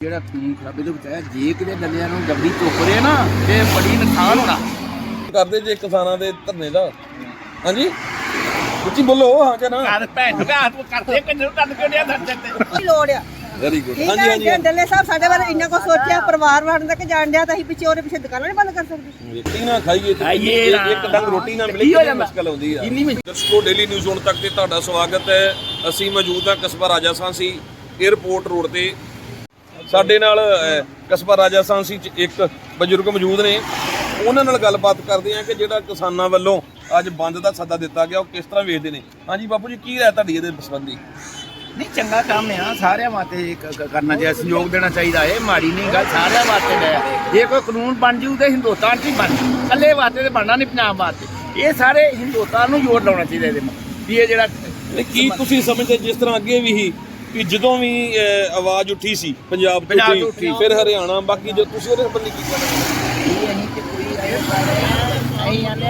ਜਿਹੜਾ ਖੂਨ ਖਰਾਬੇ ਤੋਂ ਬਚਾਇਆ ਜੇ ਕਿਤੇ ਡੱਲਿਆਂ ਨੂੰ ਗੱਡੀ ਚੁੱਕ ਰਹੇ ਨਾ ਤੇ ਬੜੀ ਨੁਕਸਾਨ ਹੋਣਾ। ਕਰਦੇ ਜੇ ਕਿਸਾਨਾਂ ਦੇ ਧਰਨੇ ਦਾ। ਹਾਂਜੀ? ਉੱਚੀ ਬੋਲੋ ਹਾਂ ਕਿ ਨਾ? ਯਾਰ ਭੈਣ ਨੂੰ ਹੱਥ ਕਰਦੇ ਕਿੰਨੇ ਨੂੰ ਕੱਢ ਕੇ ਲਿਆ ਧਰਤੇ ਤੇ? ਕੀ ਲੋੜ ਆ? ਵੈਰੀ ਗੁੱਡ ਹਾਂਜੀ ਹਾਂਜੀ ਡੱਲੇ ਸਾਹਿਬ ਸਾਡੇ ਬਾਰੇ ਇੰਨਾ ਕੁ ਸੋਚਿਆ ਪਰਿਵਾਰ ਵਾੜਨ ਤੱਕ ਜਾਣ ਡਿਆ ਤਾਂ ਅਸੀਂ ਪਿੱਛੇ ਉਹਦੇ ਪਿੱਛੇ ਦੁਕਾਨਾਂ ਨਹੀਂ ਬੰਦ ਕਰ ਸਕਦੇ। ਰੋਟੀ ਨਾ ਖਾਈਏ ਤੇ ਇੱਕ- ਡੰਗ ਰੋਟੀ ਨਾ ਮਿਲੇ ਕੀ ਕਿੰਨੀ? ਮੁਸ਼ਕਲ ਹੁੰਦੀ ਆ। ਦਰਸ਼ਕੋ ਡੇਲੀ ਨਿਊਜ਼ ਹੁਣ ਤੱਕ ਤੇ ਤੁਹਾਡਾ ਸਵਾਗਤ ਹੈ। ਅਸੀਂ ਮੌਜੂਦ ਹਾਂ ਕਸਬਾ ਰਾਜਾਸਾਂਸੀ 에ਅਰਪੋਰਟ ਰੋਡ ਤੇ। ਸਾਡੇ ਨਾਲ ਕਸਬਾ ਰਾਜਾਸਾਂਸੀ ਚ ਇੱਕ ਬਜ਼ੁਰਗ ਮੌਜੂਦ ਨੇ। ਉਹਨਾਂ ਨਾਲ ਗੱਲਬਾਤ ਕਰਦੇ ਹਾਂ ਕਿ ਜਿਹੜਾ ਕਿਸਾਨਾਂ ਵੱਲੋਂ ਅੱਜ ਬੰਦ ਦਾ ਸੱਦਾ ਦਿੱਤਾ ਗਿਆ ਉਹ ਕਿਸ ਤਰ੍ਹਾਂ ਵੇਖਦੇ ਨੇ? ਹਾਂਜੀ ਬਾਪੂ ਜੀ ਕੀ ਰਾਏ ਤੁਹਾਡੀ ਇਹਦੇ ਸੰਬੰਧੀ? ਨਹੀਂ ਚੰਗਾ ਕੰਮ ਆ। ਸਾਰਿਆਂ ਵਾਸਤੇ ਕਰਨਾ ਚਾਹੀਦਾ ਸਹਿਯੋਗ ਦੇਣਾ ਚਾਹੀਦਾ। ਏ ਮਾੜੀ ਨਹੀਂ ਗੱਲ ਸਾਰਿਆਂ ਵਾਸਤੇ ਹੈ ਜੇ ਕੋਈ ਕਾਨੂੰਨ ਬਣ ਜੂ ਤੇ ਹਿੰਦੁਸਤਾਨ 'ਚ ਹੀ ਬਣ ਇਕੱਲੇ ਵਾਸਤੇ ਤੇ ਬਣਨਾ ਨਹੀਂ ਪੰਜਾਬ ਵਾਸਤੇ। ਇਹ ਸਾਰੇ ਹਿੰਦੁਸਤਾਨ ਨੂੰ ਜੋੜ ਲਾਉਣਾ ਚਾਹੀਦਾ ਇਹਦੇ ਨਾਲ ਵੀ ਇਹ ਜਿਹੜਾ ਕੀ ਤੁਸੀਂ ਸਮਝਦੇ ਜਿਸ ਤਰ੍ਹਾਂ ਅੱਗੇ ਵੀ ਸੀ ਕਿ ਜਦੋਂ ਵੀ ਆਵਾਜ਼ ਉੱਠੀ ਸੀ ਪੰਜਾਬ ਤੋਂ ਉੱਠੀ। ਫਿਰ ਹਰਿਆਣਾ ਬਾਕੀ ਜੋ ਤੁਸੀਂ ਉਹਦੇ ਸੰਬੰਧੀ ਕੀ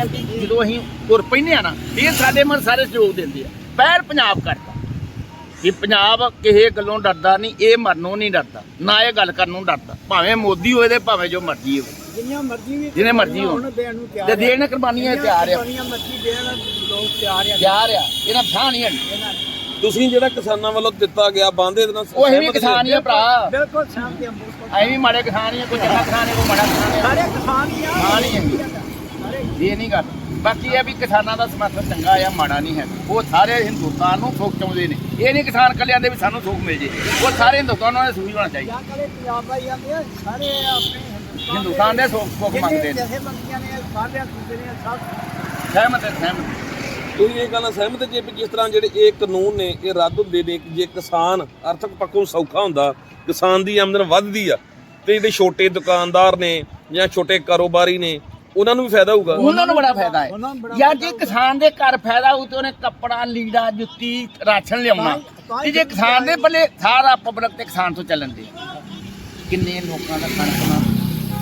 ਵੀ ਜਦੋਂ ਅਸੀਂ ਤੁਰ ਪੈਨੇ ਆ ਨਾ ਇਹ ਸਾਡੇ ਮਨ ਸਾਰੇ ਸਹਿਯੋਗ ਦਿੰਦੇ ਆ। ਪਹਿਲ ਪੰਜਾਬ ਕਰਦਾ। ਇਹ ਪੰਜਾਬ ਕਿਸੇ ਗੱਲੋਂ ਡਰਦਾ ਨਹੀਂ ਇਹ ਮਰਨੋਂ ਨਹੀਂ ਡਰਦਾ। ਨਾ ਇਹ ਗੱਲ ਕਰਨੋਂ ਡਰਦਾ। ਭਾਵੇਂ ਮੋਦੀ ਹੋਵੇ ਤੇ ਭਾਵੇਂ ਜੋ ਮਰਜ਼ੀ ਹੋਵੇ ਜਿੰਨੀਆਂ ਮਰਜ਼ੀ ਵੀ ਜਿਹਨੇ ਮਰਜ਼ੀ ਹੋਣ ਦੇਣ ਨੂੰ ਤਿਆਰ ਤੇ ਦੇਣ ਕੁਰਬਾਨੀਆਂ ਤਿਆਰ ਆ। ਜਿੰਨੀਆਂ ਮਰਜ਼ੀ ਦੇਣ ਲੋਕ ਤਿਆਰ ਆ। ਤਿਆਰ ਆ। ਇਹਨਾਂ ਥਾਂ ਨਹੀਂ ਹੈ ਤੁਸੀਂ ਜਿਹੜਾ ਕਿਸਾਨਾਂ ਵੱਲੋਂ ਦਿੱਤਾ ਗਿਆ ਬੰਦੇ ਦੇ ਨਾਲ ਉਹ ਅਸੀਂ ਵੀ ਸਹਿਮਤ ਕਿਸਾਨ ਹੀ ਆ ਭਰਾ। ਬਿਲਕੁਲ ਸ਼ਾਂਤੀ ਬਿਲਕੁਲ ਅਸੀਂ ਵੀ ਮਾੜੇ ਕਿਸਾਨ ਹੀ ਆ ਕੋਈ ਚੰਗਾ ਕਿਸਾਨ ਹੈ ਕੋਈ ਮਾੜਾ ਕਿਸਾਨ ਹੈ। ਸਾਰੇ ਕਿਸਾਨ ਹੀ ਆ। ਕਿਸਾਨ ਹੀ ਹੈ ਇਹ ਨਹੀਂ ਗੱਲ। ਬਾਕੀ ਇਹ ਵੀ ਕਿਸਾਨਾਂ ਦਾ ਸਮਰਥਨ ਚੰਗਾ ਆ ਮਾੜਾ ਨਹੀਂ ਹੈ। ਉਹ ਸਾਰੇ ਹਿੰਦੁਸਤਾਨ ਨੂੰ ਸੁੱਖ ਚਾਹੁੰਦੇ ਨੇ। ਇਹ ਨਹੀਂ ਕਿਸਾਨ ਕੱਲਿਆਂ ਦੇ ਵੀ ਸਾਨੂੰ ਸੁੱਖ ਮਿਲ ਜੇ। ਉਹ ਸਾਰੇ ਹਿੰਦੁਸਤਾਨ ਨੂੰ ਸੁਖੀ ਹੋਣਾ ਚਾਹੀਦਾ। ਜਾਂ ਕਰੇ ਪੰਜਾਬ ਜਾਂਦੇ ਆ ਸਾਰੇ ਆਪਣੇ ਹਿੰਦੁਸਤਾਨ ਦੇ ਸੁੱਖ ਸੁੱਖ ਮੰਗਦੇ ਨੇ। ਜਥੇ ਮੰਗੀਆਂ ਨੇ ਸਾਰੇ ਖੁਦੇ ਨੇ ਸਭ ਸਹਿਮਤ ਹੈ ਸਹਿਮਤ ਤੁਸੀਂ ਇਹ ਗੱਲ ਸਹਿਮਤ ਜੇ ਵੀ ਜਿਸ ਤਰ੍ਹਾਂ ਜਿਹੜੇ ਇਹ ਕਾਨੂੰਨ ਨੇ ਇਹ ਰੱਦ ਹੁੰਦੇ ਨੇ ਜੇ ਕਿਸਾਨ ਆਰਥਿਕ ਪੱਖੋਂ ਸੌਖਾ ਹੁੰਦਾ ਕਿਸਾਨ ਦੀ ਆਮਦਨ ਵੱਧਦੀ ਆ ਤੇ ਜਿਹੜੇ ਛੋਟੇ ਦੁਕਾਨਦਾਰ ਨੇ ਜਾਂ ਛੋਟੇ ਕਾਰੋਬਾਰੀ ਨੇ ਉਹਨਾਂ ਨੂੰ ਵੀ ਫਾਇਦਾ ਹੋਊਗਾ? ਉਹਨਾਂ ਨੂੰ ਬੜਾ ਫਾਇਦਾ ਹੈ। ਯਾਰ ਜੇ ਕਿਸਾਨ ਦੇ ਘਰ ਫਾਇਦਾ ਹੋਊ ਤੇ ਉਹਨੇ ਕੱਪੜਾ ਲੀੜਾ ਜੁੱਤੀ ਰਾਸ਼ਨ ਲਿਆਉਣਾ। ਤਾਂ ਜੇ ਕਿਸਾਨ ਦੇ ਬੱਲੇ ਸਾਰਾ ਪਬਲਿਕ ਤੇ ਕਿਸਾਨ ਤੋਂ ਚੱਲਣ ਦੇ। ਕਿੰਨੇ ਲੋਕਾਂ ਦਾ ਕਣਕ ਨਾਲ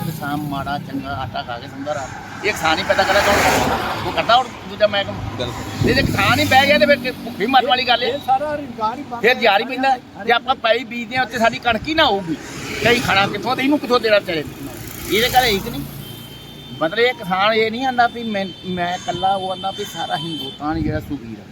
ਕਿਸਾਨ ਮਾੜਾ ਚੰਗਾ ਆਟਾ ਖਾ ਕੇ ਸੁੰਦਰ ਆ। ਇਹ ਕਿਸਾਨ ਹੀ ਪੈਦਾ ਕਰਾ ਕੌਣ ਉਹ ਕਰਦਾ ਹੁਣ ਦੂਜਾ ਮੈਂ ਬਿਲਕੁਲ। ਜੇ ਜੇ ਕਿਸਾਨ ਹੀ ਬਹਿ ਗਿਆ ਤੇ ਫਿਰ ਭੁੱਖੀ ਮਰਨ ਵਾਲੀ ਗੱਲ ਹੈ ਇਹ ਸਾਰਾ ਰੁਜ਼ਗਾਰ ਹੀ ਬੰਦ ਫਿਰ ਜਾਰੀ ਪੈਂਦਾ। ਜੇ ਆਪਾਂ ਪਾਈ ਬੀਜਦੇ ਹਾਂ ਉੱਤੇ ਸਾਡੀ ਕਣਕ ਹੀ ਨਾ ਹੋਊਗੀ। ਕਈ ਖਾਣਾ ਕਿੱਥੋਂ ਤੇ ਇਹਨੂੰ ਕਿੱਥੋਂ ਦੇਣਾ ਚਾਹੀਦਾ ਇਹਦੇ ਘਰੇ ਇੱਕ ਨਹੀਂ? ਮਤਲਬ ਇਹ ਕਿਸਾਨ ਇਹ ਨਹੀਂ ਆਂਦਾ ਵੀ ਮੈਂ ਮੈਂ ਇਕੱਲਾ ਉਹ ਆਂਦਾ ਵੀ ਸਾਰਾ ਹਿੰਦੁਸਤਾਨ ਜਿਹੜਾ ਸੁਖੀ ਹੈ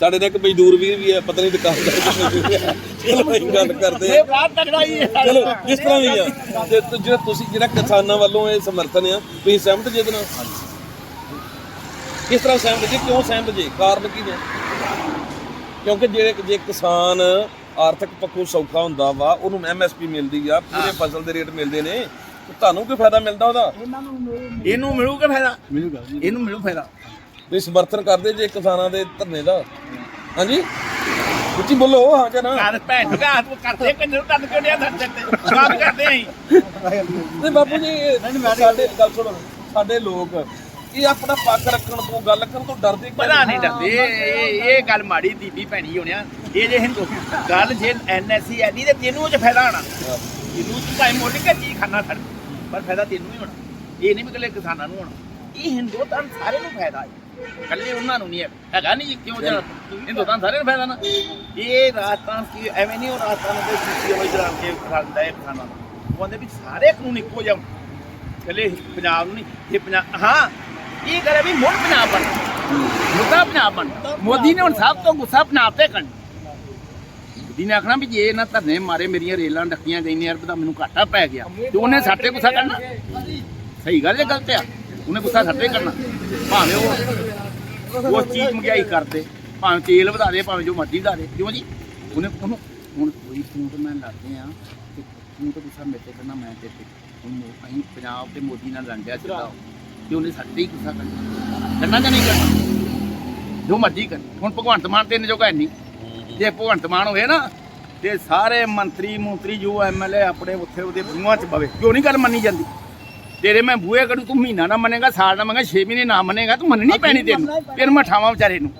ਸਾਡੇ ਨਾਲ ਇੱਕ ਮਜ਼ਦੂਰ ਵੀਰ ਵੀ ਹੈ ਪਤਾ ਨਹੀਂ ਦੁਕਾਨਦਾਰ ਚਲੋ ਅਸੀਂ ਗੱਲ ਕਰਦੇ ਆ ਇਹ ਤਗੜਾ ਹੀ ਹੈ। ਚਲੋ ਜਿਸ ਤਰ੍ਹਾਂ ਵੀ ਆ। ਤੇ ਤੁ- ਜਿਹੜਾ ਤੁਸੀਂ ਜਿਹੜਾ ਕਿਸਾਨਾਂ ਵੱਲੋਂ ਇਹ ਸਮਰਥਨ ਆ ਤੁਸੀਂ ਸਹਿਮਤ ਜੇ ਇਹਦੇ ਨਾਲ? ਕਿਸ ਤਰ੍ਹਾਂ ਸਹਿਮਤ ਜੇ? ਕਿਉਂ ਸਹਿਮਤ ਜੇ? ਕਾਰਨ ਕੀ ਨੇ? ਕਿਉਂਕਿ ਜਿਹੜੇ ਜੇ ਕਿਸਾਨ ਆਰਥਿਕ ਪੱਖੋਂ ਸੌਖਾ ਹੁੰਦਾ ਵਾ ਉਹਨੂੰ ਐਮਐਸਪੀ ਮਿਲਦੀ ਆ ਪੂਰੇ ਫਸਲ ਦੇ ਰੇਟ ਮਿਲਦੇ ਨੇ। ਤੇ ਤੁਹਾਨੂੰ ਕੀ ਫਾਇਦਾ ਮਿਲਦਾ ਉਹਦਾ? ਇਹਨੂੰ ਮਿਲੂਗਾ ਫਾਇਦਾ? ਮਿਲੂਗਾ। ਇਹਨੂੰ ਮਿਲੂ ਫਾਇਦਾ। ਤੁਸੀਂ ਸਮਰਥਨ ਕਰਦੇ ਜੇ ਕਿਸਾਨਾਂ ਦੇ ਧਰਨੇ ਦਾ। ਹਾਂਜੀ? ਉੱਚੀ ਬੋਲੋ ਹਾਂ ਕਿ ਨਾ? ਯਾਰ ਭੈਣ ਨੂੰ ਹੱਥ ਕਰਦੇ ਕਿੰਨੇ ਨੂੰ ਕੱਢ ਕੇ ਲਿਆ ਧਰਤੇ ਤੇ? ਕੰਮ ਕਰਦੇ ਆਂ ਨਹੀਂ ਬਾਪੂ ਜੀ ਇਹ ਸਾਡੇ ਗੱਲ ਸੁਣੋ ਸਾਡੇ ਲੋਕ ਇਹ ਆਪਣਾ ਪੱਕ ਰੱਖਣ ਤੋਂ ਗੱਲ ਕਰਨ ਤੋਂ ਡਰਦੇ ਕਿਉਂ ਪਤਾ ਨਹੀਂ? ਡਰਦੇ। ਇਹ ਗੱਲ ਮਾੜੀ ਦੀਦੀ ਭੈਣੀ ਹੋਣਿਆ। ਇਹ ਜੇ ਹਿੰਦੂ ਗੱਲ ਜੇ ਐਨਐਸਸੀ ਐ ਨਹੀਂ ਤੇ ਤੈਨੂੰ ਉਹ ਚ ਫਾਇਦਾ ਹੋਣਾ। ਤੈਨੂੰ ਤੂੰ ਭਾਵੇਂ ਮੋਟੀ ਕੇ ਚੀਜ਼ ਖਾਣਾ ਛੱਡ ਪਰ ਫਾਇਦਾ ਤੈਨੂੰ ਹੀ ਹੋਣਾ। ਇਹ ਨਹੀਂ ਵੀ ਇਕੱਲੇ ਕਿਸਾਨਾਂ ਨੂੰ ਹੋਣਾ। ਇਹ ਹਿੰਦੁਸਤਾਨ ਸਾਰੇ ਨੂੰ ਫਾਇਦਾ ਹੈ। ਇਕੱਲੇ ਉਹਨਾਂ ਨੂੰ ਨਹੀਂ ਹੈ। ਹੈਗਾ ਨਹੀਂ ਕਿਉਂ ਜਰਾ ਹਿੰਦੁਸਤਾਨ ਸਾਰੇ ਨੂੰ ਫਾਇਦਾ ਨਾ। ਇਹ ਰਾਜਸਥਾਨ ਕੀ, ਐਵੇਂ ਨਹੀਂ ਉਹ ਰਾਜਸਥਾਨ ਦੇ ਸਿੱਖੀ ਹੋਈ ਜਰਾ ਕੇ ਖਾਂਦਾ ਹੈ ਕਿਸਾਨਾਂ ਨੂੰ ਵੀ ਸਾਰੇ ਕਾਨੂੰਨ ਇੱਕੋ ਜਿਹੇ ਹੋਣ। ਪੰਜਾਬ ਨੂੰ ਨਹੀਂ, ਇਹ ਪੰਜਾਬ, ਹਾਂ, ਇਹ ਕਰੇ ਵੀ ਮੁੜ ਪੰਜਾਬ ਬਣ। ਮੁੱਦਾ ਪੰਜਾਬ ਬਣ। ਮੋਦੀ ਨੇ ਹੁਣ ਸਭ ਤੋਂ ਗੁੱਸਾ ਪੰਜਾਬ ਤੇ ਕਰਨ। ਮੋਦੀ ਨੇ ਆਖਣਾ ਵੀ ਜੇ ਇਹਨਾਂ ਧਰਨੇ ਮਾਰੇ, ਮੇਰੀਆਂ ਰੇਲਾਂ ਡੱਕੀਆਂ ਗਈਆਂ ਅਰਬ ਦਾ ਮੈਨੂੰ ਘਾਟਾ ਪੈ ਗਿਆ। ਤੇ ਉਹਨੇ ਸਾਡੇ ਗੁੱਸਾ ਕਰਨਾ। ਸਹੀ ਗੱਲ ਹੈ ਗਲਤ ਆ। ਉਹਨੇ ਗੁੱਸਾ ਸਾਡੇ ਕਰਨਾ। ਭਾਵੇਂ ਉਹ ਉਹ ਚੀਜ਼ ਮਹਿੰਗਾਈ ਕਰਦੇ। ਭਾਵੇਂ ਤੇਲ ਵਧਾ ਦੇ, ਭਾਵੇਂ ਜੋ ਮਰਜ਼ੀ ਵਧਾ ਦੇ। ਕਿਉਂ ਜੀ? ਉਹਨੇ ਉਹਨੂੰ ਹੁਣ ਕੋਈ ਤੂੰ ਤੇ ਮੈਂ ਲੜਦੇ ਆ ਤੇ ਤੂੰ ਤਾਂ ਗੁੱਸਾ ਮੇਰੇ ਤੇ ਕਰਨਾ, ਮੈਂ ਤੇ ਤੇ ਹੁਣ ਅਸੀਂ ਪੰਜਾਬ ਤੇ ਮੋਦੀ ਨਾਲ ਲੜਿਆ ਸਿੱਧਾ। ਤੇ ਉਹਨੇ ਸਾਡੇ ਹੀ ਗੁੱਸਾ ਕਰਨਾ। ਕਰਨਾ ਜਾਂ ਨਹੀਂ ਕਰਨਾ? ਜੋ ਮਰਜ਼ੀ ਕਰ। ਹੁਣ ਭਗਵੰਤ ਮਾਨ ਤੇ ਇਹਨੇ ਜੋ ਨਹੀਂ। ਜੇ ਭਗਵੰਤ ਮਾਨ ਹੋਵੇ ਨਾ, ਤੇ ਸਾਰੇ ਮੰਤਰੀ ਮੰਤਰੀ ਜੋ ਐਮਐਲਏ ਆਪਣੇ ਉੱਥੇ ਉਹਦੇ ਬੂਹਾਂ 'ਚ ਪਵੇ ਕਿਉਂ ਨਹੀਂ ਗੱਲ ਮੰਨੀ ਜਾਂਦੀ? ਤੇਰੇ ਮੈਂ ਬੂਹੇ ਕਰੂ ਤੂੰ ਮਹੀਨਾ ਨਾ ਮੰਨੇਗਾ ਸਾਲ ਨਾ ਮੰਨੇਗਾ 6 ਮਹੀਨੇ ਨਾ ਮੰਨੇਗਾ ਤੂੰ ਮੰਨਣੀ ਪੈਣੀ ਤੈਨੂੰ। ਫਿਰ ਮੈਂ ਠਾਵਾਂ ਵਿਚਾਰੇ ਨੂੰ।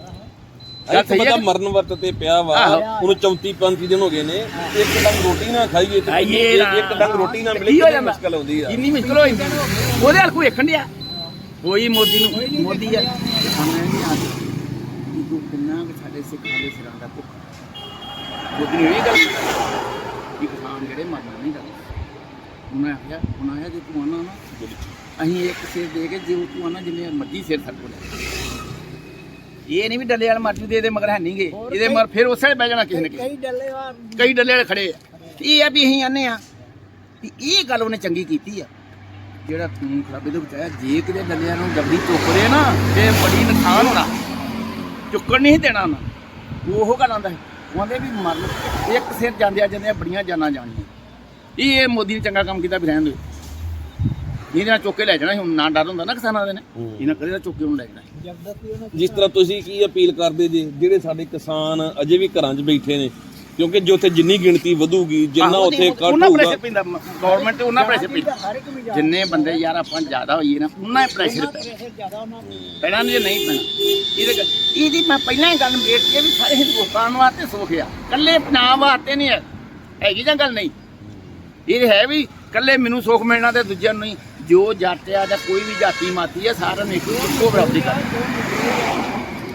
ਗੱਲ ਇੱਕ ਸਹੀ ਹੈ ਬੰਦਾ ਕਿ- ਮਰਨ ਵਰਤ ਤੇ ਪਿਆ ਵਾ ਆਹੋ। ਉਹਨੂੰ 34 35 ਦਿਨ ਹੋ ਗਏ ਨੇ ਇੱਕ ਡੰਗ ਰੋਟੀ ਨਾ ਖਾਈਏ ਤੇ ਖਾਈਏ ਇੱਕ- ਨਾ। ਇੱਕ ਡੰਗ ਰੋਟੀ ਨਾ ਮਿਲੇ ਕੀ ਹੋ ਕਿੰਨੀ ਜਾਂਦਾ? ਮੁਸ਼ਕਲ ਆਉਂਦੀ ਆ। ਇੰਨੀ ਮੁਸ਼ਕਲ ਹੋ ਜਾਂਦੀ ਉਹਦੇ ਹਲ ਕੋਈ ਵੇਖਣ ਡਿਆ? ਕੋਈ ਮੋਦੀ ਨੂੰ ਮੋਦੀ ਆ ਸਮਝ ਨਹੀਂ ਆਦੀ ਕਿ ਤੂੰ ਕਿੰਨਾ ਕਿ ਸਾਡੇ ਸਿੱਖਾਂ ਦੇ ਸਿਰਾਂ ਦਾ ਭੁੱਖ। ਮੋਦੀ ਨੂੰ ਇਹ ਗੱਲ ਕਿ ਕਿਸਾਨ ਜਿਹੜੇ ਮਰਨਾ ਨਹੀਂ ਚਾਹੁੰਦੇ ਉਹਨਾਂ ਆਖਿਆ ਉਹਨਾਂ ਆਇਆ ਜੇ ਤੂੰ ਆਣਾ ਨਾ ਅਸੀਂ ਇੱਕ ਸਿਰ ਦੇ ਕੇ ਜੇ ਤੂੰ ਆਣਾ ਜਿੰਨੇ ਮਰਜ਼ੀ ਸਿਰ ਸਾਡੇ ਕੋਲ ਇਹ ਨਹੀਂ ਵੀ ਡੱਲੇ ਵਾਲ ਮਰਜ਼ੀ ਦੇ ਦੇ ਮਗਰ ਹੈ ਨਹੀਂਗੇ ਇਹਦੇ ਮਗਰ ਫਿਰ ਉਸੇ ਵੇਲੇ ਬਹਿ ਜਾਣਾ ਕਿਸੇ ਨੇ ਕਈ ਡੱਲੇਵਾਰ ਕਈ ਡੱਲੇ ਵਾਲੇ ਖੜੇ ਆ। ਇਹ ਆ ਵੀ ਅਸੀਂ ਆਨੇ ਆ ਵੀ ਇਹ ਗੱਲ ਉਹਨੇ ਚੰਗੀ ਕੀਤੀ ਆ। ਜਿਹੜਾ ਖੂਨ ਖਰਾਬੇ ਦੇ ਵਿੱਚ ਆਇਆ ਜੇ ਕਿਤੇ ਡੱਲਿਆਂ ਨੂੰ ਜਬਰੀ ਚੁੱਕਦੇ ਨਾ ਤੇ ਬੜੀ ਨੁਕਸਾਨ ਹੋਣਾ। ਚੁੱਕਣ ਨਹੀਂ ਦੇਣਾ ਉਹਨਾਂ ਉਹ ਗੱਲ ਆਂਦਾ ਉਹ ਆਂਦੇ ਵੀ ਮਰ ਲਓ। ਇੱਕ ਸਿਰ ਜਾਂਦਿਆਂ ਜਾਂਦਿਆਂ ਬੜੀਆਂ ਜਾਨਾਂ ਜਾਣੀਆਂ। ਇਹ ਇਹ ਮੋਦੀ ਨੇ ਚੰਗਾ ਕੰਮ ਕੀਤਾ ਵੀ ਰਹਿਣ ਦਿਓ। ਇਹਦੇ ਨਾਲ ਚੁੱਕ ਕੇ ਲੈ ਜਾਣਾ ਸੀ, ਹੁਣ ਨਾ ਡਰ ਹੁੰਦਾ ਨਾ ਕਿਸਾਨਾਂ ਦੇ ਨੇ। ਇਹਨਾਂ ਕਦੇ ਤਾਂ ਚੁੱਕ ਕੇ ਉਹਨੂੰ ਲੈ ਜਾਣਾ ਜਿਸ ਤਰ੍ਹਾਂ ਤੁਸੀਂ ਕੀ ਅਪੀਲ ਕਰਦੇ ਜੇ ਜਿਹੜੇ ਸਾਡੇ ਕਿਸਾਨ ਅਜੇ ਵੀ ਘਰਾਂ 'ਚ ਬੈਠੇ ਨੇ ਕਿਉਂਕਿ ਜੇ ਉੱਥੇ ਜਿੰਨੀ ਗਿਣਤੀ ਵਧੂਗੀ ਜਿੰਨਾ ਉੱਥੇ ਕੱਟ ਉਹਨਾਂ ਹੋਊਗਾ ਪ੍ਰੈਸ਼ਰ ਪੈਂਦਾ ਗਵਰਨਮੈਂਟ ਤੇ ਉਹਨਾਂ ਪ੍ਰੈਸ਼ਰ ਪੈਂਦਾ। ਨੂੰ ਜਿੰਨੇ ਬੰਦੇ ਯਾਰ ਆਪਾਂ ਜ਼ਿਆਦਾ ਹੋਈਏ ਨਾ ਉਹਨਾਂ ਹੀ ਪ੍ਰੈਸ਼ਰ ਨੂੰ। ਪੈਣਾ ਨਹੀਂ ਨਹੀਂ ਪੈਣਾ। ਇਹਦੇ ਇਹਦੀ ਮੈਂ ਪਹਿਲਾਂ ਹੀ ਗੱਲ ਮੇਟ ਕੇ ਵੀ ਸਾਰੇ ਹਿੰਦੁਸਤਾਨ ਵਾਸਤੇ ਸੁੱਖ ਆ। ਕੱਲੇ ਪੰਜਾਬ ਵਾਸਤੇ ਨਹੀਂ ਹੈ। ਹੈਗੀ ਜਾਂ ਗੱਲ ਨਹੀਂ? ਇਹ ਹੈ ਵੀ ਕੱਲੇ ਮੈਨੂੰ ਸੁੱਖ ਮਿਲਣਾ ਤੇ ਦੂਜਿਆਂ ਨੂੰ ਨਹੀਂ, ਜੋ ਜੱਟ ਆ ਜਾਂ ਕੋਈ ਵੀ ਜਾਤੀ ਮਾਤੀ ਹੈ ਸਾਰਿਆਂ ਨੂੰ ਇੱਕੋ ਇੱਕੋ ਬਰਾਬਰੀ ਕਰ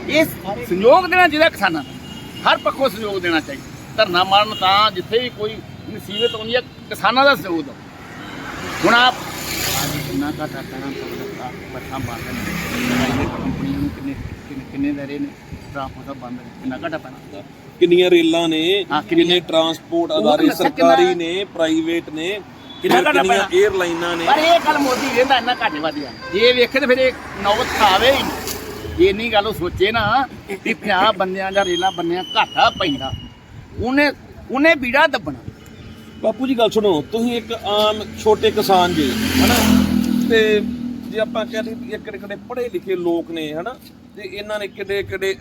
ਇਹ ਸੰਯੋਗ ਦੇਣਾ ਜਿਹਦਾ ਕਿਸਾਨਾਂ ਦਾ ਹਰ ਪੱਖੋਂ ਸੰਯੋਗ ਦੇਣਾ ਚਾਹੀਦਾ। ਧਰਨਾ ਮਾਰਨ ਤਾਂ ਜਿੱਥੇ ਵੀ ਕੋਈ ਨਸੀਬਤ ਆਉਂਦੀ ਹੈ ਕਿਸਾਨਾਂ ਦਾ ਸਹਿਯੋਗ ਦਿਓ। ਹੁਣ ਆਪ ਕਿੰਨਾ ਘਾਟਾ ਪੈਣਾ ਪਊਗਾ ਬੱਠਾਂ ਬੰਦ ਕੰਪਨੀਆਂ ਨੂੰ ਕਿੰਨੇ ਕਿੰਨੇ- ਕਿੰਨੇ ਨੇ, ਟਰਾਂਸਪੋਰਟ ਬੰਦ ਕਿੰਨਾ ਘਾਟਾ ਪੈਣਾ। ਕਿੰਨੀਆਂ ਰੇਲਾਂ ਨੇ ਹਾਂ, ਕਿੰਨੀਆਂ- ਕਿੰਨੇ ਟਰਾਂਸਪੋਰਟ ਅਦਾਰੇ ਦੱਸਿਆ ਸਰਕਾਰੀ ਨੇ ਪ੍ਰਾਈਵੇਟ ਨੇ ਕਿੰਨਾ ਫਿਰ ਘਾਟਾ ਕਿੰਨੀਆਂ ਪੈਣਾ? 에ਅਰਲਾਈਨਾਂ ਨੇ? ਪਰ ਇਹ ਗੱਲ ਮੋਦੀ ਕਹਿੰਦਾ ਇੰਨਾ ਘਾਟੇ ਵਧਿਆ ਜੇ ਵੇਖੇ ਤੇ ਫਿਰ ਇਹ ਨੌਬਤ ਆਵੇ ਹੀ ਨਹੀਂ। ਜੇ ਇੰਨੀ ਗੱਲ ਉਹ ਸੋਚੇ ਨਾ ਵੀ 50 ਬੰਦਿਆਂ ਦਾ ਰੇਲਾਂ ਬੰਨਿਆਂ ਘਾਟਾ ਪੈਂਦਾ ਉਹਨੇ ਉਹਨੇ ਬੀੜਾ ਦੱਬਣਾ। ਬਾਪੂ ਜੀ ਗੱਲ ਸੁਣੋ ਤੁਸੀਂ ਇੱਕ ਆਮ ਛੋਟੇ ਕਿਸਾਨ ਜੀ ਹਨਾ? ਤੇ ਜੇ ਆਪਾਂ ਕਹਿੰਦੇ ਵੀ ਇਹ ਕਿਹੜੇ ਕਿਹੜੇ ਪੜ੍ਹੇ ਲਿਖੇ ਲੋਕ ਨੇ ਹਨਾ ਤੇ ਇਹਨਾਂ ਨੇ ਕਿਹੜੇ ਕਿਹੜੇ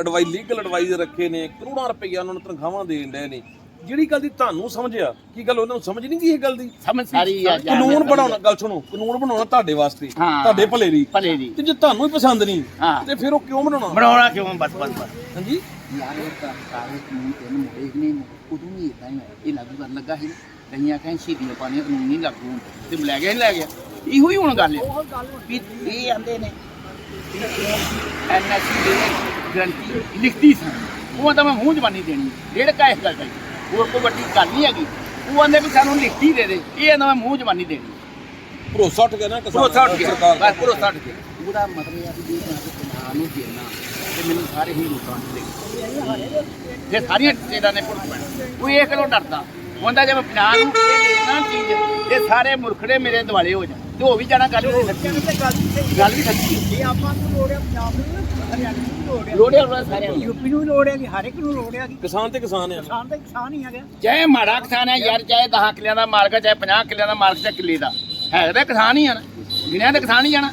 ਐਡਵਾਈਸ ਲੀਗਲ ਐਡਵਾਈਸ ਰੱਖੇ ਨੇ ਕਰੋੜਾਂ ਰੁਪਈਆ ਉਹਨਾਂ ਨੂੰ ਤਨਖਾਹਾਂ ਦੇਣ ਡਏ ਨੇ। ਜਿਹੜੀ ਗੱਲ ਦੀ ਤੁਹਾਨੂੰ ਸਮਝਿਆ ਕੀ ਗੱਲ ਉਹਨਾਂ ਨੂੰ ਸਮਝ ਨਹੀਂ ਗਈ ਇਹ ਗੱਲ ਦੀ? ਸਮਝ ਸਾਰੀ ਆ ਜਾ- ਕਾਨੂੰਨ ਬਣਾਉਣਾ ਗੱਲ ਸੁਣੋ ਕਾਨੂੰਨ ਬਣਾਉਣਾ ਤੁਹਾਡੇ ਵਾਸਤੇ ਹਾਂ। ਤੁਹਾਡੇ ਭਲੇ ਲਈ ਭਲੇ ਦੀ ਤੇ ਜੇ ਤੁਹਾਨੂੰ ਹੀ ਪਸੰਦ ਨਹੀਂ ਹਾਂ। ਤੇ ਫਿਰ ਉਹ ਕਿਉਂ ਬਣਾਉਣਾ? ਬਣਾਉਣਾ ਕਿਉਂ? ਬਸ ਬਸ ਬਸ। ਹਾਂਜੀ? ਯਾਰ ਇਹ ਤਾਂ ਸਾਰੇ ਕਾਨੂੰਨ ਤਿੰਨ ਮੋੜੇ ਨੇ ਉਦੋਂ ਵੀ ਇਦਾਂ ਹੀ ਹੋਇਆ। ਇਹ ਲਾਗੂ ਕਰਨ ਲੱਗਾ ਸੀ। ਕਈਆਂ ਕਹਿੰਦੇ ਸ਼ਹੀਦੀਆਂ ਪਾਣੀਆਂ ਕਾਨੂੰਨ ਨਹੀਂ ਲਾਗੂ ਹੁੰਦੇ। ਤੇ ਲੈ ਗਿਆ ਨਹੀਂ ਲੈ ਗਿਆ। ਇਹੋ ਹੀ ਹੁਣ ਗੱਲ ਆ ਵੀ ਇਹ ਆਂਦੇ ਨੇ ਐਨਐਸਸੀ ਦੇ ਗਰੰਟੀ ਲਿਖਤੀ ਸੀ ਉਹ ਤਾਂ ਮੈਂ ਮੂੰਹ ਜ਼ਬਾਨੀ ਦੇਣੀ ਡੇਢ ਕਾ ਇਸ ਗੱਲ ਦਾ ਹੀ। ਹੋਰ ਕੋਈ ਵੱਡੀ ਗੱਲ ਨਹੀਂ ਹੈਗੀ। ਉਹ ਆਂਦੇ ਵੀ ਸਾਨੂੰ ਲਿਖਤੀ ਦੇ ਦੇ। ਇਹ ਆਂਦਾ ਮੈਂ ਮੂੰਹ ਜ਼ਬਾਨੀ ਦੇਣੀ ਭਰੋਸਾ ਉੱਠ ਗਿਆ ਨਾ ਕਿਸਾਨਾਂ ਭਰੋਸਾ ਉੱਠ ਗਿਆ। ਸਰਕਾਰ ਦਾ। ਬਸ ਭਰੋਸਾ ਉੱਠ ਗਿਆ। ਉਹਦਾ ਮਤਲਬ ਇਹ ਆ ਵੀ ਜੇ ਮੈਂ ਪੰਜਾਬ ਨੂੰ ਦੇਣਾ ਤੇ ਮੈਨੂੰ ਸਾਰੇ ਹਿੰਦੁਸਤਾਨ ਚ ਦੇ ਜੇ ਸਾਰੀਆਂ ਸਟੇਟਾਂ ਨੇ ਭੁੱਲ ਪੈਣਾ। ਉਹ ਇਹ ਕਿਉਂ ਡਰਦਾ? ਹੁੰਦਾ ਜੇ ਮੈਂ ਪੰਜਾਬ ਨੂੰ ਇਹ ਦੇਣਾ ਚੀਜ਼ ਤੇ ਸਾਰੇ ਮੁਰਖੜੇ ਮੇਰੇ ਦਿਵਾਲੇ ਹੋ ਜਾਣ। ਤੇ ਹੋ ਵੀ ਜਾਣਾ ਗੱਲ ਵੀ ਸੱਚੀ ਗੱਲ ਵੀ ਸੱਚੀ ਹੈ। ਜੇ ਆਪਾਂ ਨੂੰ ਲੋੜ ਹੈ ਪੰਜਾਬ ਨੂੰ ਹਰਿਆਣਾ ਨੂੰ ਵੀ ਲੋੜ ਹੈ। ਲੋੜੇ ਸਾਰਿਆਂ ਨੂੰ। ਯੂਪੀ ਨੂੰ ਲੋੜ ਹੈ ਹਰ ਇੱਕ ਨੂੰ ਲੋੜ ਹੈ ਕਿਸਾਨ ਤੇ ਕਿਸਾਨ ਆ ਕਿਸਾਨ ਤਾਂ ਕਿਸਾਨ ਹੀ ਹੈਗਾ ਚਾਹੇ ਮਾੜਾ ਕਿਸਾਨ ਹੈ ਯਾਰ ਚਾਹੇ 10 ਕਿੱਲਿਆਂ ਦਾ ਮਾਲਕ ਹੈ ਚਾਹੇ 50 ਕਿੱਲਿਆਂ ਦਾ ਮਾਲਕ ਚਾਹੇ ਕਿੱਲੇ ਦਾ। ਹੈ ਤਾਂ ਕਿਸਾਨ ਹੀ ਆ ਨਾ। ਗਿਣਿਆ ਤਾਂ ਕਿਸਾਨ ਹੀ ਜਾਣਾ।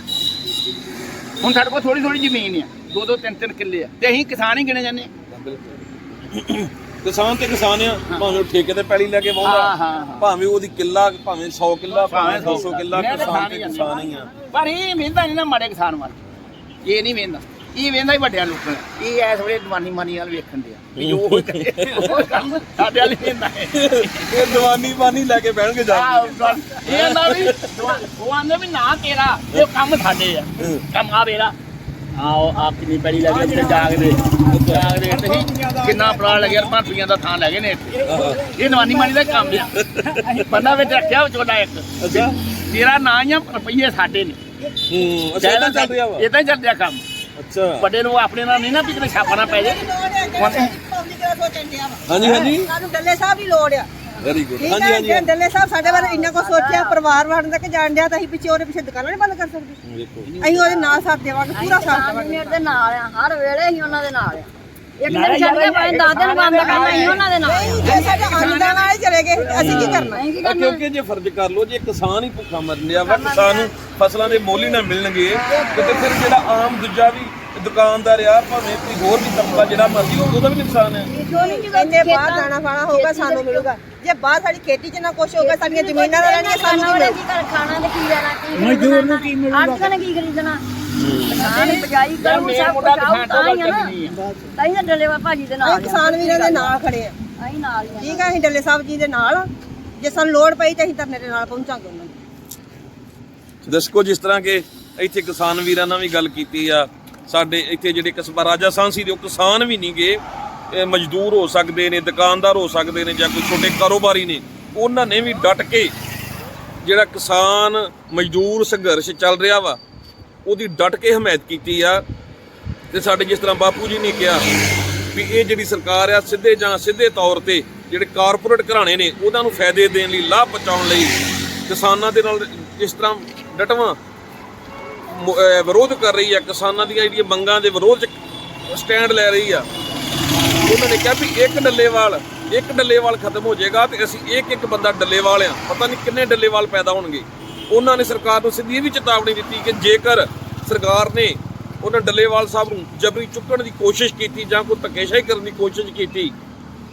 ਹੁਣ ਸਾਡੇ ਕੋਲ ਥੋੜੀ ਥੋੜੀ ਜ਼ਮੀਨ ਆ। ਦੋ ਦੋ ਤਿੰਨ ਤਿੰਨ ਕਿੱਲੇ ਆ। ਤੇ ਅਸੀਂ ਕਿਸਾਨ ਹੀ ਗਿਣੇ ਜਾਂਦੇ ਹਾਂ। ਕਿਸਾਨ ਤੇ ਕਿਸਾਨ ਆ ਭਾਵੇਂ ਉਹ ਠੇਕੇ ਤੇ ਪੈਲੀ ਲੈ ਕੇ ਹਾਂ, ਵਾਹੁੰਦਾ ਹਾਂ, ਹਾਂ। ਭਾਵੇਂ ਉਹਦੀ ਕਿੱਲਾ ਭਾਵੇਂ 100 ਕਿੱਲਾ ਭਾਵੇਂ ਭਾਵੇਂ 200 ਕਿੱਲਾ ਤਾਂ ਕਿਸਾਨ ਤੇ ਕਿਸਾਨ ਹੀ। ਆ। ਪਰ ਇਹ ਵੇਂਦਾ ਨਹੀਂ ਨਾ ਮਾੜੇ ਕਿਸਾਨ ਵੱਲ। ਇਹ ਨਹੀਂ ਵੇਂਦਾ। ਇਹ ਵੇਂਦਾ ਹੀ ਵੱਡਿਆਂ ਲੋਕਾਂ ਦਾ। ਇਹ ਐਸ ਵੇਲੇ ਦਵਾਨੀ ਮਾਨੀ ਵਾਲ ਵੇਖਣ ਦੇ ਆ ਵੀ ਜੋ ਉਹ ਕਰੇ ਉਹ ਕੰਮ ਸਾਡੇ ਵਾਲ ਵੇਂਦਾ ਹੈ। ਇਹ ਦੀਵਾਨੀ ਬਾਨੀ ਲੈ ਕੇ ਬਹਿਣਗੇ ਜਾ ਆਹ ਇਹ ਆਂਦਾ ਵੀ ਉਹ ਆਂਦਾ ਵੀ ਨਾ ਤੇਰਾ ਇਹ ਕੰਮ ਸਾਡੇ ਆ। ਕੰਮ ਆ ਵੇਰਾ ਆਓ ਆਪ ਕਿੰਨੀ ਪੈੜੀ ਲੱਗੇ ਤੇ ਜਾਗਦੇ ਜਾਗਦੇ ਤੇ ਕਿੰਨਾ ਪੜਾ ਲੱਗਿਆ ਭਾਂਤੀਆਂ ਦਾ ਥਾਂ ਲੈ ਗਏ ਨੇ ਇੱਥੇ। ਇਹ ਨਵਾਨੀ ਮਾਨੀ ਦਾ ਕੰਮ ਆ। ਬੰਦਾ ਵਿੱਚ ਰੱਖਿਆ ਵਿਚੋਲਾ ਇੱਕ। ਅੱਛਾ। ਤੇਰਾ ਨਾਂ ਹੀ ਆ ਰੁਪਈਏ ਸਾਡੇ ਨੇ। ਹੂੰ ਅੱਛਾ ਏਦਾਂ ਚੱਲ ਰਿਹਾ ਵਾ। ਇਦਾਂ ਹੀ ਚੱਲ ਰਿਹਾ ਕੰਮ। ਅੱਛਾ। ਵੱਡੇ ਨੂੰ ਆਪਣੇ ਨਾਲ ਨਹੀਂ ਨਾ ਵੀ ਕਿਤੇ ਛਾਪਾ ਨਾ ਪੈ ਜਾਏ। ਹਾਂਜੀ ਹਾਂਜੀ। ਸਾਨੂੰ ਡੱਲੇ ਸਾਹਿਬ ਦੀ ਲੋੜ ਆ। ਵੈਰੀ ਗੁੱਡ ਠੀਕ ਹਾਂਜੀ ਹੈ ਹਾਂਜੀ। ਜੇ ਡੱਲੇ ਸਾਹਿਬ ਸਾਡੇ ਬਾਰੇ ਇੰਨਾ ਕੁ ਸੋਚਿਆ ਪਰਿਵਾਰ ਵਾੜਨ ਤੱਕ ਜਾਣ ਡਿਆ ਤਾਂ ਅਸੀਂ ਪਿੱਛੇ ਉਹਦੇ ਪਿੱਛੇ ਦੁਕਾਨਾਂ ਨਹੀਂ ਬੰਦ ਕਰ ਸਕਦੇ। ਦੇਖੋ। ਅਸੀਂ ਉਹਦੇ ਨਾਲ ਸਾਥ ਦੇਵਾਂਗੇ ਪੂਰਾ ਸਾਥ ਕਿਸਾਨ ਦੇਵਾਂਗੇ। ਮੇਰੇ ਦੇ ਨਾਲ ਆ ਹਰ ਵੇਲੇ ਹੀ ਉਹਨਾਂ ਦੇ ਨਾਲ ਆ। ਇੱਕ ਨਾਲੇ ਦਿਨ ਛੱਡ ਕੇ ਯਾਰ ਭਾਵੇਂ ਦਸ ਦਿਨ ਬੰਦ ਕਰਨਾ ਹੀ ਉਹਨਾਂ ਦੇ ਨਾਲ ਆ। ਜੇ ਸਾਡੇ ਅੰਦਾਂ ਨਾਲ ਹੀ ਚਲੇ ਗਏ ਅਸੀਂ ਕੀ ਕਰਨਾ? ਅਸੀਂ ਕੀ ਆ ਕਰਨਾ? ਕਿਉਂਕਿ ਜੇ ਫਰਜ਼ ਕਰ ਲਓ ਜੇ ਕਿਸਾਨ ਹੀ ਭੁੱਖਾ ਮਰਨ ਡਿਆ ਵਾ ਕਿਸਾਨ ਨੂੰ ਫਸਲਾਂ ਦੇ ਮੁੱਲ ਹੀ ਨਾ ਮਿਲਣਗੇ ਤੇ ਫਿਰ ਜਿਹੜਾ ਆਮ ਦੂਜਾ ਵੀ ਦੁਕਾਨਦਾਰ ਆ ਭਾਵੇਂ ਕੋਈ ਹੋਰ ਵੀ ਤਬਕਾ ਜਿਹੜਾ ਮਰਜ਼ੀ ਉਹ- ਉਹਦਾ ਵੀ ਨੁਕਸਾਨ ਹੈ। ਇੰਨੇ ਬਾਹਰ ਦਾਣਾ ਫਾਣਾ ਹੋਊਗਾ ਸਾਨੂੰ ਮਿਲੂਗਾ। ਜੇ ਬਾਹਰ ਸਾਡੀ ਖੇਤੀ 'ਚ ਨਾ ਕੁਛ ਹੋਊਗਾ ਸਾਡੀਆਂ ਜ਼ਮੀਨਾਂ ਦਾ ਰਹਿਣੀਆਂ ਸਾਨੂੰ ਕੀ ਮਿਲੂ ਕੀ ਕਰ ਖਾਣਾ ਤੇ ਕੀ ਲੈਣਾ ਕੀ ਮਜ਼ਦੂਰ ਨੂੰ ਕੀ ਮਿਲੂਗਾ? ਆਟਾ ਨੇ ਕੀ ਖਰੀਦਣਾ? ਕਿਸਾਨ ਬਜਾਈ ਕਰੂ ਮੇਰਾ ਸਭ ਮੁੰਡਾ ਕੁਝ ਆਊ ਕਿਸਾਨ ਤਾਂ ਤੋਂ ਹੀ ਆ ਨਾ। ਚੱਲਣੀ ਆ ਤਾਂ ਹੀ ਤਾਂ ਡੱਲੇਵਾ ਭਾਜੀ ਦੇ ਨਾਲ। ਅਸੀਂ ਕਿਸਾਨ ਵੀਰਾਂ ਦੇ ਨਾਲ ਖੜੇ ਆ। ਅਸੀਂ ਨਾਲ ਹੀ ਆ। ਠੀਕ ਹੈ ਅਸੀਂ ਡੱਲੇ ਸਾਹਿਬ ਜੀ ਦੇ ਨਾਲ ਆ। ਜੇ ਸਾਨੂੰ ਲੋੜ ਪਈ ਤਾਂ ਅਸੀਂ ਧਰਨੇ ਦੇ ਨਾਲ ਪਹੁੰਚਾਂਗੇ ਉਹਨਾਂ ਨੂੰ। ਦਰਸ਼ਕੋ ਜਿਸ ਤਰ੍ਹਾਂ ਕਿ ਇੱਥੇ ਕਿਸਾਨ ਵੀਰਾਂ ਨਾਲ ਵੀ ਗੱਲ ਕੀਤੀ ਆ ਸਾਡੇ ਇੱਥੇ ਜਿਹੜੇ ਕਸਬਾ ਰਾਜਸਥਾਨ ਸਾਂਸੀ ਦੇ ਉਹ ਕਿਸਾਨ ਵੀ ਨਹੀਂਗੇ ਮਜ਼ਦੂਰ ਹੋ ਸਕਦੇ ਨੇ, ਦੁਕਾਨਦਾਰ ਹੋ ਸਕਦੇ ਨੇ ਜਾਂ ਕੋਈ ਛੋਟੇ ਕਾਰੋਬਾਰੀ ਨੇ, ਉਹਨਾਂ ਨੇ ਵੀ ਡਟ ਕੇ ਜਿਹੜਾ ਕਿਸਾਨ ਮਜ਼ਦੂਰ ਸੰਘਰਸ਼ ਚੱਲ ਰਿਹਾ ਵਾ, ਉਹਦੀ ਡਟ ਕੇ ਹਮਾਇਤ ਕੀਤੀ ਆ। ਤੇ ਸਾਡੇ ਜਿਸ ਤਰ੍ਹਾਂ ਬਾਪੂ ਜੀ ਨੇ ਕਿਹਾ ਵੀ ਇਹ ਜਿਹੜੀ ਸਰਕਾਰ ਆ, ਸਿੱਧੇ ਜਾਂ ਸਿੱਧੇ ਤੌਰ ਤੇ ਜਿਹੜੇ ਕਾਰਪੋਰੇਟ ਘਰਾਣੇ ਨੇ, ਉਹਨਾਂ ਨੂੰ ਫਾਇਦੇ ਦੇਣ ਲਈ, ਲਾਭ ਪਹੁੰਚਾਉਣ ਲਈ ਕਿਸਾਨਾਂ ਦੇ ਨਾਲ ਇਸ ਤਰ੍ਹਾਂ ਡਟਵਾਂ। ਵਿਰੋਧ ਕਰ ਰਹੀ ਆ, ਕਿਸਾਨਾਂ ਦੀਆਂ ਜਿਹੜੀਆਂ ਮੰਗਾਂ ਦੇ ਵਿਰੋਧ ਚ ਸਟੈਂਡ ਲੈ ਰਹੀ ਆ। ਉਹਨਾਂ ਨੇ ਕਿਹਾ ਵੀ ਇੱਕ ਡੱਲੇਵਾਲ ਇੱਕ ਡੱਲੇਵਾਲ ਖਤਮ ਹੋ ਜਾਏਗਾ ਤੇ ਅਸੀਂ ਇੱਕ ਇੱਕ ਬੰਦਾ ਡੱਲੇਵਾਲ ਆ। ਪਤਾ ਨਹੀਂ ਕਿੰਨੇ ਡੱਲੇਵਾਲ ਪੈਦਾ ਹੋਣਗੇ। ਉਹਨਾਂ ਨੇ ਸਰਕਾਰ ਨੂੰ ਸਿੱਧੀ ਇਹ ਵੀ ਚੇਤਾਵਨੀ ਦਿੱਤੀ ਕਿ ਜੇਕਰ ਸਰਕਾਰ ਨੇ ਉਹਨਾਂ ਡੱਲੇਵਾਲ ਸਾਹਿਬ ਨੂੰ ਜਬਰੀ ਚੁੱਕਣ ਦੀ ਕੋਸ਼ਿਸ਼ ਕੀਤੀ ਜਾਂ ਕੋਈ ਧੱਕੇਸ਼ਾਹੀ ਕਰਨ ਦੀ ਕੋਸ਼ਿਸ਼ ਕੀਤੀ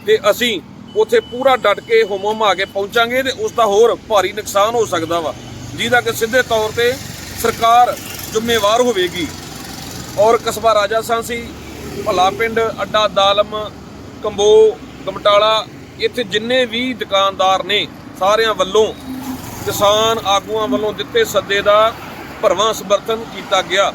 ਤੇ ਅਸੀਂ ਉੱਥੇ ਪੂਰਾ ਡਟ ਕੇ ਹੁਮਮ ਆ ਕੇ ਪਹੁੰਚਾਂਗੇ ਤੇ ਉਸ ਦਾ ਹੋਰ ਭਾਰੀ ਨੁਕਸਾਨ ਹੋ ਸਕਦਾ ਵਾ। ਜਿਹਦਾ ਕਿ ਸਿੱਧੇ ਤੌਰ ਤੇ ਸਰਕਾਰ ਜ਼ਿੰਮੇਵਾਰ ਹੋਵੇਗੀ। ਔਰ ਕਸਬਾ ਰਾਜਾ ਸਾਂਸੀ ਭਲਾ ਪਿੰਡ, ਅੱਡਾ ਦਾਲਮ, ਕੰਬੋ, ਗਮਟਾਲਾ, ਇੱਥੇ ਜਿੰਨੇ ਵੀ ਦੁਕਾਨਦਾਰ ਨੇ, ਸਾਰਿਆਂ ਵੱਲੋਂ ਕਿਸਾਨ ਆਗੂਆਂ ਵੱਲੋਂ ਦਿੱਤੇ ਸੱਦੇ ਦਾ ਭਰਵਾਂ ਸਮਰਥਨ ਕੀਤਾ ਗਿਆ।